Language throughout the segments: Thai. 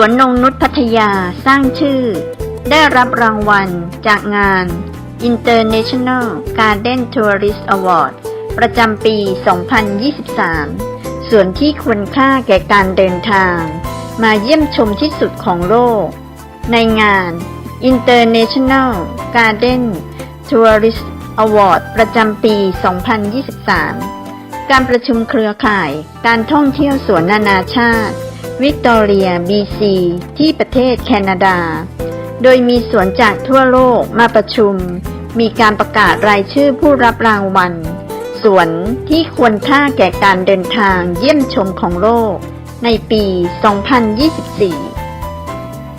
วนนงนุชพัทยาสร้างชื่อ ได้รับรางวัลจากงาน International Garden Tourist Award ประจำปี 2023 ส่วนที่ควรค่าแก่การเดินทาง มาเยี่ยมชมที่สุดของโลก ในงาน International Garden Tourist Award ประจำปี 2023 การประชุมเครือข่าย การท่องเที่ยวสวนนานาชาติ วิกตอเรียบีซีที่ประเทศแคนาดา โดยมีสวนจากทั่วโลกมาประชุม มีการประกาศรายชื่อผู้รับรางวัล สวนที่ควรค่าแก่การเดินทางเยี่ยมชมของโลก ในปี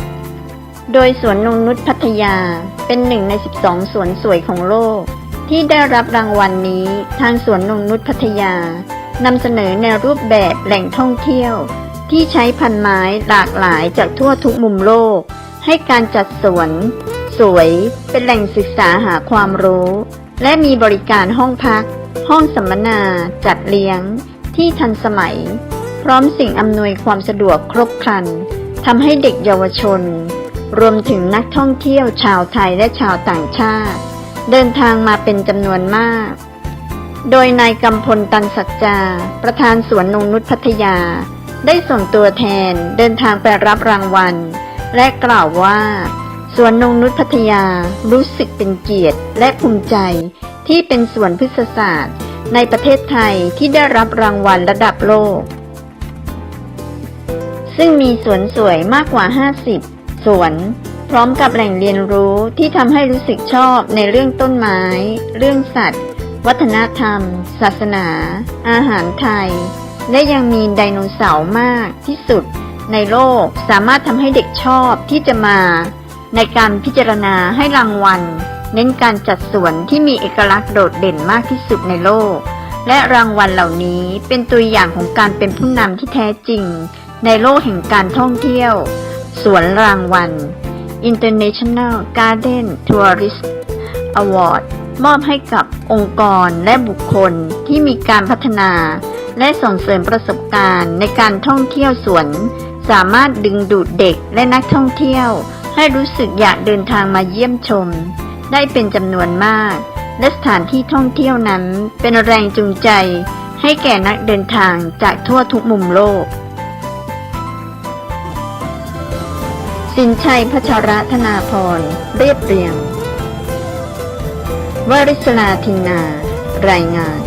2024 โดยสวนนงนุษพัทยาเป็นหนึ่งใน 12 สวนสวยของโลก ที่ได้รับรางวัลนนี้ทางสวนนงนุษพัทยานำเสนอในรูปแบบแหล่งท่องเที่ยว ที่ใช้พันไม้หลากหลายจากทั่วทุกมุมโลก ให้การจัดสวน สวยเป็นแหล่งศึกษาหาความรู้ และมีบริการห้องพัก ห้องสัมมนา จัดเลี้ยง ที่ทันสมัย พร้อมสิ่งอำนวยความสะดวกครบครันทำให้เด็กเยาวชน รวมถึงนักท่องเที่ยวชาวไทยและชาวต่างชาติ เดินทางมาเป็นจำนวนมาก โดยนายกำพลตันสัจจา ประธานสวนนงนุษพัทยา ได้ส่งตัวแทนเดินทางไปรับรางวัล และกล่าวว่าสวนนงนุษพัทยารู้สึกเป็นเกียรติและภูมิใจที่เป็นสวนพฤกษศาสตร์ ในประเทศไทยที่ได้รับรางวัลระดับโลก ซึ่งมีสวนสวยมากกว่า 50 สวน พร้อมกับแหล่งเรียนรู้ที่ทำให้รู้สึกชอบในเรื่องต้นไม้ เรื่องสัตว์ วัฒนธรรม ศาสนา อาหารไทย และยังมีไดโนเสาร์มากที่สุดในโลกสามารถทำให้เด็กชอบที่จะมา ในการพิจารณาให้รางวัล เน้นการจัดสวนที่มีเอกลักษณ์โดดเด่นมากที่สุดในโลก และรางวัลเหล่านี้เป็นตัวอย่างของการเป็นผู้นำที่แท้จริง ในโลกแห่งการท่องเที่ยว สวนรางวัล International Garden Tourist Award มอบให้กับองค์กรและบุคคลที่มีการพัฒนา และส่งเสริมประสบการณ์ในการท่องเที่ยวสวน สามารถดึงดูดเด็กและนักท่องเที่ยว ให้รู้สึกอยากเดินทางมาเยี่ยมชม ได้เป็นจำนวนมาก และสถานที่ท่องเที่ยวนั้นเป็นแรงจูงใจ ให้แก่นักเดินทางจากทั่วทุกมุมโลก สินชัยพัชรธนาพร เรียบเรียงวริศลาทินนา รายงาน